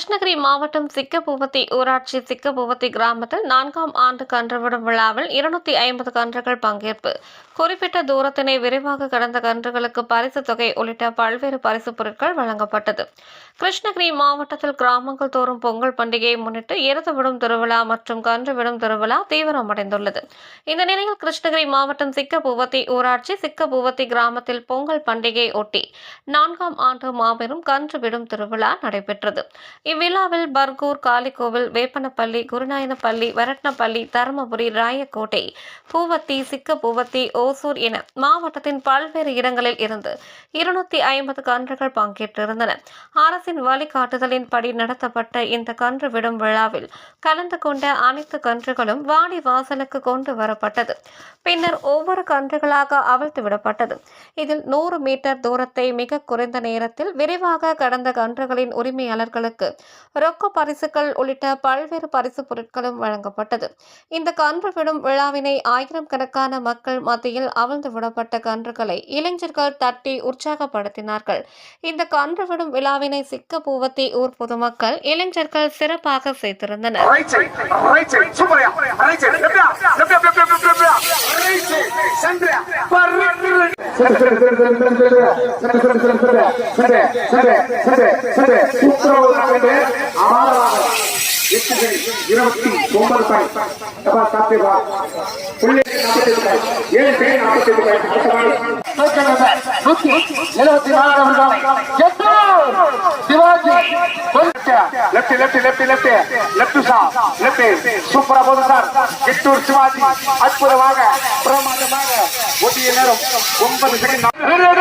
கிருஷ்ணகிரி மாவட்டம் சிக்கபூவத்தி ஊராட்சி சிக்கபூவத்தி கிராமத்தில் நான்காம் ஆண்டு கன்றுவிடும் விழாவில் இருநூத்தி ஐம்பது கன்றுகள் பங்கேற்பு. குறிப்பிட்ட தூரத்தினை விரைவாக கடந்த கன்றுகளுக்கு பரிசு தொகை உள்ளிட்ட பல்வேறு பரிசுப் பொருட்கள் வழங்கப்பட்டது. கிருஷ்ணகிரி மாவட்டத்தில் கிராமங்கள் தோறும் பொங்கல் பண்டிகையை முன்னிட்டு எருது விடும் திருவிழா மற்றும் கன்று விடும் திருவிழா தீவிரமடைந்துள்ளது. இந்த நிலையில் கிருஷ்ணகிரி மாவட்டம் சிக்கபூவத்தி ஊராட்சி சிக்கபூவத்தி கிராமத்தில் பொங்கல் பண்டிகையை ஒட்டி நான்காம் ஆண்டு மாபெரும் கன்று விடும் திருவிழா நடைபெற்றது. இவ்விழாவில் பர்கூர் காளிக்கோவில் வேப்பனப்பள்ளி குருநாயனப்பள்ளி வரட்னப்பள்ளி தருமபுரி ராயக்கோட்டை பூவத்தி சிக்கபூவத்தி ஓ ஓசூர் என மாவட்டத்தின் பல்வேறு இடங்களில் இருந்து இருநூத்தி ஐம்பது கன்றுகள் பங்கேற்றிருந்தன. அரசின் வழிகாட்டுதலின்படி நடத்தப்பட்ட இந்த கன்று விடும் விழாவில் கலந்து கொண்ட அனைத்து கன்றுகளும் வாடி வாசலுக்கு கொண்டு வரப்பட்டது. பின்னர் ஒவ்வொரு கன்றுகளாக அவிழ்த்து விடப்பட்டது. இதில் நூறு மீட்டர் தூரத்தை மிக குறைந்த நேரத்தில் விரைவாக கடந்த கன்றுகளின் உரிமையாளர்களுக்கு ரொக்க பரிசுகள் உள்ளிட்ட பல்வேறு பரிசு பொருட்களும் வழங்கப்பட்டது. இந்த கன்று விடும் விழாவினை ஆயிரம் கணக்கான மக்கள் மத்தியில் அவிழ்ந்து விடப்பட்ட கன்றுகளை இளைஞர்கள் தட்டி உற்சாகப்படுத்தினார்கள் இந்த கன்று விடும் விழாவினை சிக்க பூவத்தி ஊர் பொதுமக்கள் இளைஞர்கள் சிறப்பாக செய்திருந்தனர் Right side, இருபத்தி ஒன்பது பாயிண்ட் ஏழு பேர் நாற்பத்தி எழுபத்தி நாலாவது சிவாஜி சார் சூப்பரா போதும் சார் கிட்டூர் சிவாஜி அற்புதமாக பிரமாதமாக ஒட்டிய நேரம் ஒன்பது செகண்ட்